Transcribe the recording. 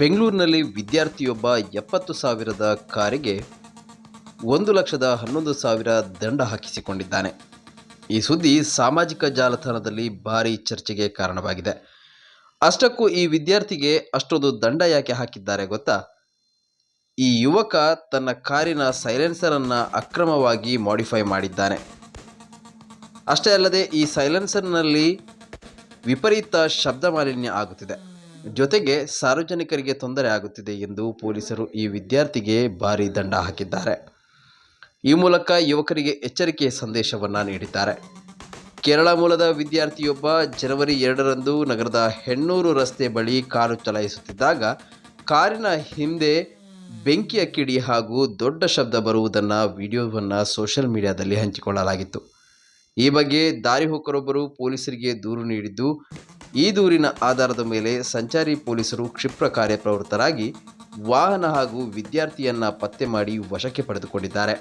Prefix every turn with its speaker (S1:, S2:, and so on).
S1: ಬೆಂಗಳೂರಿನಲ್ಲಿ ವಿದ್ಯಾರ್ಥಿಯೊಬ್ಬ ಎಪ್ಪತ್ತು ಸಾವಿರದ ಕಾರಿಗೆ ಒಂದು ಲಕ್ಷದ ಹನ್ನೊಂದು ಸಾವಿರ ದಂಡ ಹಾಕಿಸಿಕೊಂಡಿದ್ದಾನೆ. ಈ ಸುದ್ದಿ ಸಾಮಾಜಿಕ ಜಾಲತಾಣದಲ್ಲಿ ಭಾರೀ ಚರ್ಚೆಗೆ ಕಾರಣವಾಗಿದೆ. ಅಷ್ಟಕ್ಕೂ ಈ ವಿದ್ಯಾರ್ಥಿಗೆ ಅಷ್ಟೊಂದು ದಂಡ ಯಾಕೆ ಹಾಕಿದ್ದಾರೆ ಗೊತ್ತಾ? ಈ ಯುವಕ ತನ್ನ ಕಾರಿನ ಸೈಲೆನ್ಸರ್ ಅನ್ನ ಅಕ್ರಮವಾಗಿ ಮಾಡಿಫೈ ಮಾಡಿದ್ದಾನೆ. ಅಷ್ಟೇ ಅಲ್ಲದೆ ಈ ಸೈಲೆನ್ಸರ್ನಲ್ಲಿ ವಿಪರೀತ ಶಬ್ದ ಮಾಲಿನ್ಯ ಆಗುತ್ತಿದೆ. ಜೊತೆಗೆ ಸಾರ್ವಜನಿಕರಿಗೆ ತೊಂದರೆ ಆಗುತ್ತಿದೆ ಎಂದು ಪೊಲೀಸರು ಈ ವಿದ್ಯಾರ್ಥಿಗೆ ಭಾರಿ ದಂಡ ಹಾಕಿದ್ದಾರೆ. ಈ ಮೂಲಕ ಯುವಕರಿಗೆ ಎಚ್ಚರಿಕೆಯ ಸಂದೇಶವನ್ನು ನೀಡಿದ್ದಾರೆ. ಕೇರಳ ಮೂಲದ ವಿದ್ಯಾರ್ಥಿಯೊಬ್ಬ ಜನವರಿ ಎರಡರಂದು ನಗರದ ಹೆಣ್ಣೂರು ರಸ್ತೆ ಬಳಿ ಕಾರು ಚಲಾಯಿಸುತ್ತಿದ್ದಾಗ ಕಾರಿನ ಹಿಂದೆ ಬೆಂಕಿಯ ಕಿಡಿ ಹಾಗೂ ದೊಡ್ಡ ಶಬ್ದ ಬರುವುದನ್ನು ವಿಡಿಯೋವನ್ನು ಸೋಷಿಯಲ್ ಮೀಡಿಯಾದಲ್ಲಿ ಹಂಚಿಕೊಳ್ಳಲಾಗಿತ್ತು. ಈ ಬಗ್ಗೆ ದಾರಿ ಹೋಕರೊಬ್ಬರು ಪೊಲೀಸರಿಗೆ ದೂರು ನೀಡಿದ್ದು ಈ ದೂರಿನ ಆಧಾರದ ಮೇಲೆ ಸಂಚಾರಿ ಪೊಲೀಸರು ಕ್ಷಿಪ್ರ ಕಾರ್ಯಪ್ರವೃತ್ತರಾಗಿ ವಾಹನ ಹಾಗೂ ವಿದ್ಯಾರ್ಥಿಯನ್ನ ಪತ್ತೆ ಮಾಡಿ ವಶಕ್ಕೆ ಪಡೆದುಕೊಂಡಿದ್ದಾರೆ.